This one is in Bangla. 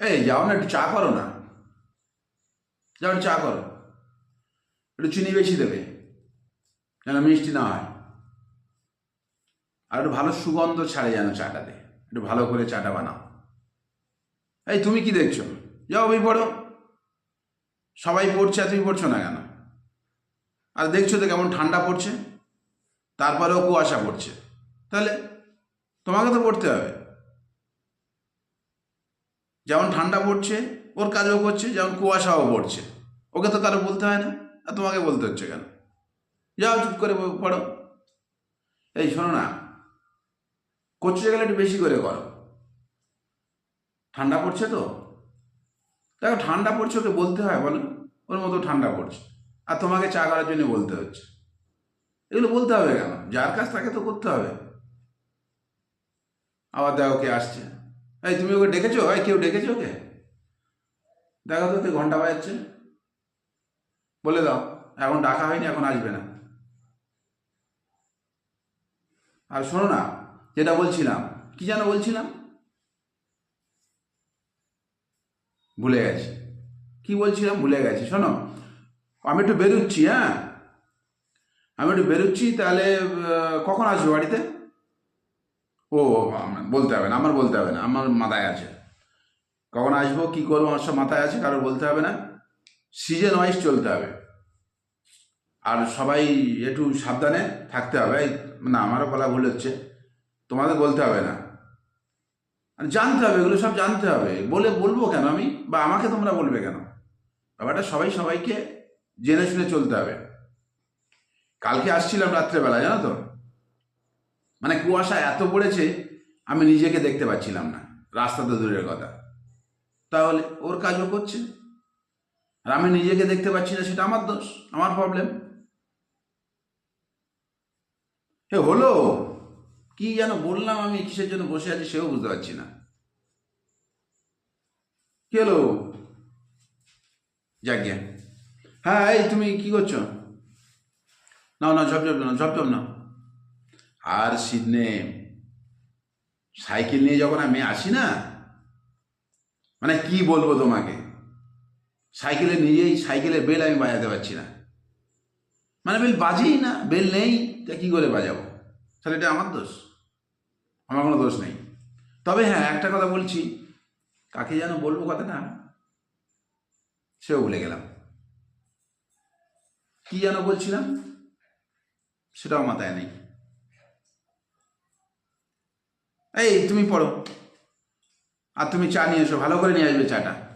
এই, যাও না, একটু চা করো না। যাও চা করো। একটু চিনি বেশি দেবে, যেন মিষ্টি না হয়। আর একটু ভালো সুগন্ধ ছাড়ে যেন চাটাতে একটু ভালো করে চাটা বানাও। এই, তুমি কি দেখছ? যাও, বই পড়ো। সবাই পড়ছে, আর তুমি পড়ছো না কেন? আর দেখছ তো কেমন ঠান্ডা পড়ছে? তারপরেও কুয়াশা পড়ছে। তাহলে তোমাকে তো পড়তে হবে। যেমন ঠান্ডা পড়ছে, ওর কাজও করছে, যেমন কুয়াশাও পড়ছে। ওকে তো কারও বলতে হয় না, আর তোমাকে বলতে হচ্ছে কেন? যাও, চুপ করে পড়ো। এই, শোনো না। করছে গেলে একটু বেশি করে করো। ঠান্ডা পড়ছে তো? দেখো, ঠান্ডা পড়ছে ওকে বলতে হয়, বলো। ওর মতো ঠান্ডা পড়ছে। আর তোমাকে চা করার জন্য বলতে হচ্ছে। এগুলো বলতে হবে কেন? যার কাজ তাকে তো করতে হবে। আবার দেখো কে আসছে। এই, তুমি ওকে ডেকেছো? এই, কেউ ডেকেছো ওকে? দেখো তো ওকে ঘণ্টা বাজাচ্ছে। বলে দাও, এখন ডাকা হয়নি, এখন আসবে না। আর শোনো না, যেটা বলছিলাম, কি যেন বলছিলাম? ভুলে গেছি। কি বলছিলাম? ভুলে গেছি। শোনো, আমি একটু বেরোচ্ছি হ্যাঁ? আমি একটু বেরোচ্ছি, তাহলে কখন আসবে বাড়িতে? ও বলতে হবে না, আমার বলতে হবে না, আমার মাথায় আছে। কখন আসব, কি করব, আমার সব মাথায় আছে কারও বলতে হবে না। সিজন ওয়াইজ চলতে হবে। আর সবাই একটু সাবধানে থাকতে হবে না, আমারও বলা ভুল হচ্ছে। তোমাদের বলতে হবে না। আর জানতে হবে, এগুলো সব জানতে হবে। বলে বলব কেন আমি? বা আমাকে তোমরা বলবে কেন? ব্যাপারটা সবাই সবাইকে জেনে শুনে চলতে হবে। কালকে আসছিলাম রাত্রেবেলা, জানো তো? মানে কুয়াশা এত পড়েছে, আমি নিজেকে দেখতে পাচ্ছিলাম না। রাস্তা তো দূরের কথা। তাহলে ওর কাজও করছে। আর আমি নিজেকে দেখতে পাচ্ছি না, সেটা আমার দোষ, আমার প্রবলেম এ হলো? কি যেন বললাম আমি, কিসের জন্য বসে আছি সেও বুঝতে পারছি না। কি হলো? গে হ্যাঁ এই তুমি কি করছ? না না ঝপঝপ না ঝপঝপ না আর সিডনে সাইকেল নিয়ে যখন আমি আসি না মানে কি বলব তোমাকে? সাইকেলে নিজেই, সাইকেলের বেল আমি বাজাতে পারছি না। মানে বেল বাজেই না, বেল নেই, তা কী করে বাজাবো? তাহলে এটা আমার দোষ। আমার কোনো দোষ নেই। তবে হ্যাঁ একটা কথা বলছি, কাকে যেন বলব কথাটা, সেও ভুলে গেলাম। কি যেন বলছিলাম, সেটাও মাথায় নেই। এই তুমি পড়ো। আর তুমি চা নিয়ে এসো ভালো করে নিয়ে আসবে চাটা।